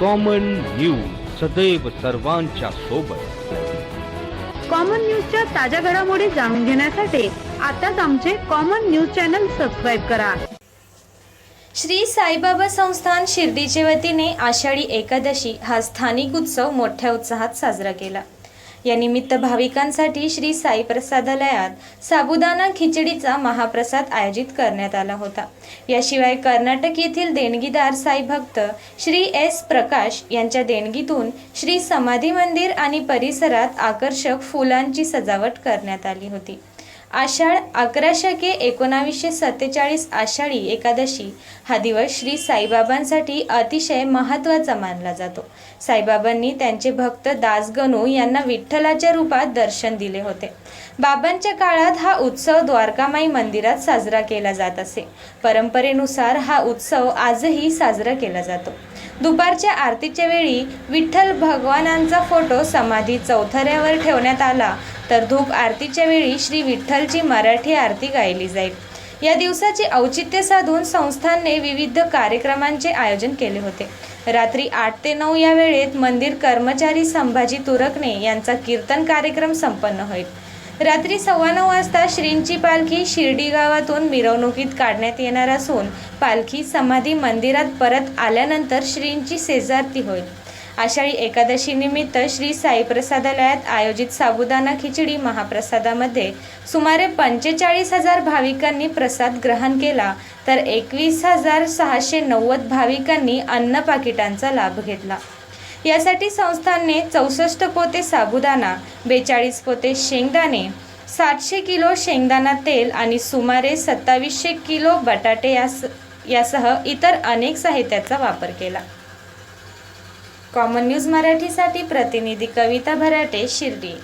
Common news सदैव सर्वांच्या सोबत. कॉमन न्यूजच्या ताज्या घडामोडी जाणून घेण्यासाठी आताच आमचे कॉमन न्यूज चॅनल सबस्क्राईब करा. श्री साईबाबा संस्थान शिर्डीच्या वतीने आषाढी एकादशी हा स्थानिक उत्सव मोठ्या उत्साहात साजरा केला. या निमित्त भाविकांसाठी श्री साई प्रसादालयात साबुदाणा खिचडीचा महाप्रसाद आयोजित करण्यात आला होता. याशिवाय कर्नाटक येथील देणगीदार साई भक्त श्री एस प्रकाश यांच्या देणगीतून श्री समाधी मंदिर आणि परिसरात आकर्षक फुलांची सजावट करण्यात आली होती. आषाढ अकरा शके एकोणावीसशे सत्तेचाळीस आषाढी एकादशी हा दिवस श्री साईबाबांसाठी अतिशय महत्त्वाचा मानला जातो. साईबाबांनी त्यांचे भक्त दासगणू यांना विठ्ठलाच्या रूपात दर्शन दिले होते. बाबांच्या काळात हा उत्सव द्वारकामाई मंदिरात साजरा केला जात असे. परंपरेनुसार हा उत्सव आजही साजरा केला जातो. दुपारच्या आरतीच्या वेळी विठ्ठल भगवानांचा फोटो समाधी चौथऱ्यावर ठेवण्यात आला तर धूप आरतीच्या वेळी श्री विठ्ठलची मराठी आरती गायली जाईल. या दिवसाचे औचित्य साधून संस्थांने विविध कार्यक्रमांचे आयोजन केले होते. रात्री आठ ते नऊ या वेळेत मंदिर कर्मचारी संभाजी तुरकणे यांचा कीर्तन कार्यक्रम संपन्न होईल. रात्री सव्वा नऊ वाजता श्रींची पालखी शिर्डी गावातून मिरवणुकीत काढण्यात येणार असून पालखी समाधी मंदिरात परत आल्यानंतर श्रींची शेजारती होईल. आषाढी एकादशीनिमित्त श्री साई प्रसादालयात आयोजित साबुदाणा खिचडी महाप्रसादामध्ये सुमारे पंचेचाळीस हजार भाविकांनी प्रसाद ग्रहण केला. तर एकवीस हजार सहाशे नव्वद भाविकांनी अन्न पाकिटांचा लाभ घेतला. यासाठी संस्थांनी चौसष्ट पोते साबुदाणा बेचाळीस पोते शेंगदाणे सातशे किलो शेंगदाणा तेल आणि सुमारे सत्तावीसशे किलो बटाटे यास यासह इतर अनेक साहित्याचा वापर केला. कॉमन न्यूज मराठीसाठी प्रतिनिधी कविता भराटे शिर्डी.